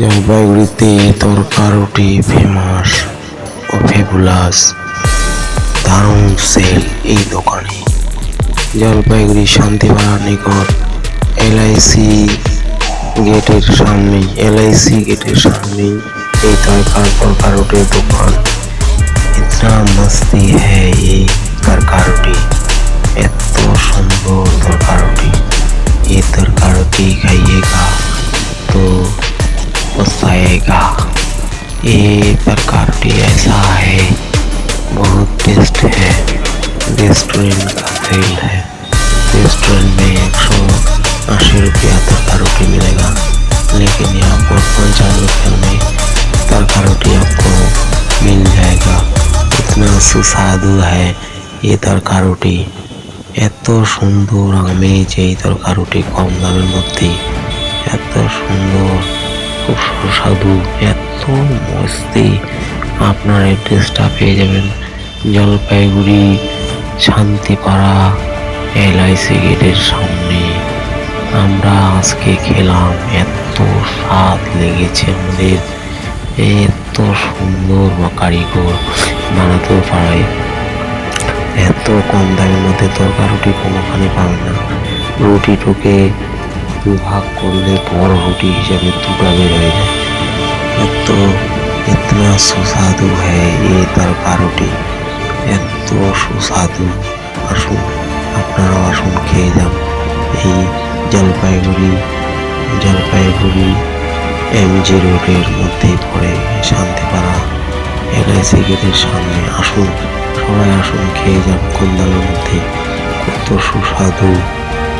জলপাইগুড়িতে তরকারুটি ফেমাস ও ফেবুলাস দারুণ সেল এই দোকানে। জলপাইগুড়ি শান্তিপাড়ার নিকট এলআইসি গেটের সামনেই এলআইসি গেটের সামনেই এই তরকার তরকারুটির দোকান। ইতনা মস্তি হ্যাঁ ये तड़का रोटी ऐसा है बहुत टेस्ट है रेस्टोरेंट का फेल है रेस्टोरेंट में एक सौ अस्सी रुपया तड़का रोटी मिलेगा लेकिन यहाँ पर पंचानवे रुपये में तड़का रोटी आपको मिल जाएगा इतना सुस्वादु है ये तड़का রুটি এত সুন্দর আমেজ এই তরকা রুটি কম দামের মধ্যে এত সুন্দর খুব সুস্বাদু এত মস্তি আপনার অ্যাড্রেসটা পেয়ে যাবেন। জলপাইগুড়ি, শান্তিপাড়া, এলআইসি গেটের সামনে। আমরা আজকে খেলাম, এত স্বাদ লেগেছে আমাদের। এত সুন্দর বা কারিগর বানাতেও পারে। এত কম দামের মধ্যে তরকা রুটি কোনোখানে পাবে না। রুটিটুকে দু ভাগ করলে বড় রুটি হিসাবে দুটা বের হয়ে যায়। এত ইতনা সুস্বাদু হ্যায় এই তরকা রুটি এত সুস্বাদু আসুন আপনারাও আসুন খেয়ে যান এই জলপাইগুড়ি জলপাইগুড়ি এমজি রোডের মধ্যেই পড়ে শান্তিপাড়া এলআইসি গেটের সামনে আসুন সবাই আসুন খেয়ে যান কম দামের মধ্যে কত সুস্বাদু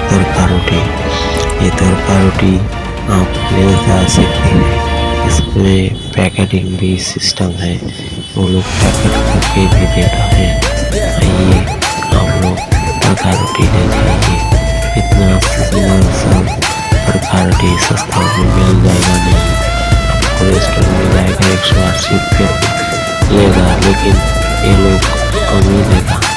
तड़का रोटी ये तड़का रोटी आप ले जा सकते हैं इसमें पैकेटिंग भी सिस्टम है। वो लोग पैकेट करके भी देता है। आइए आप लोग तड़का रोटी ले जाइए इतना सब तड़का रोटी सस्ता में मिल जाएगा नहीं। आपको रेस्टोरेंट में जाएगा, एक सौ अस्सी रुपये लेगा, लेकिन ये लोग कम ही देगा।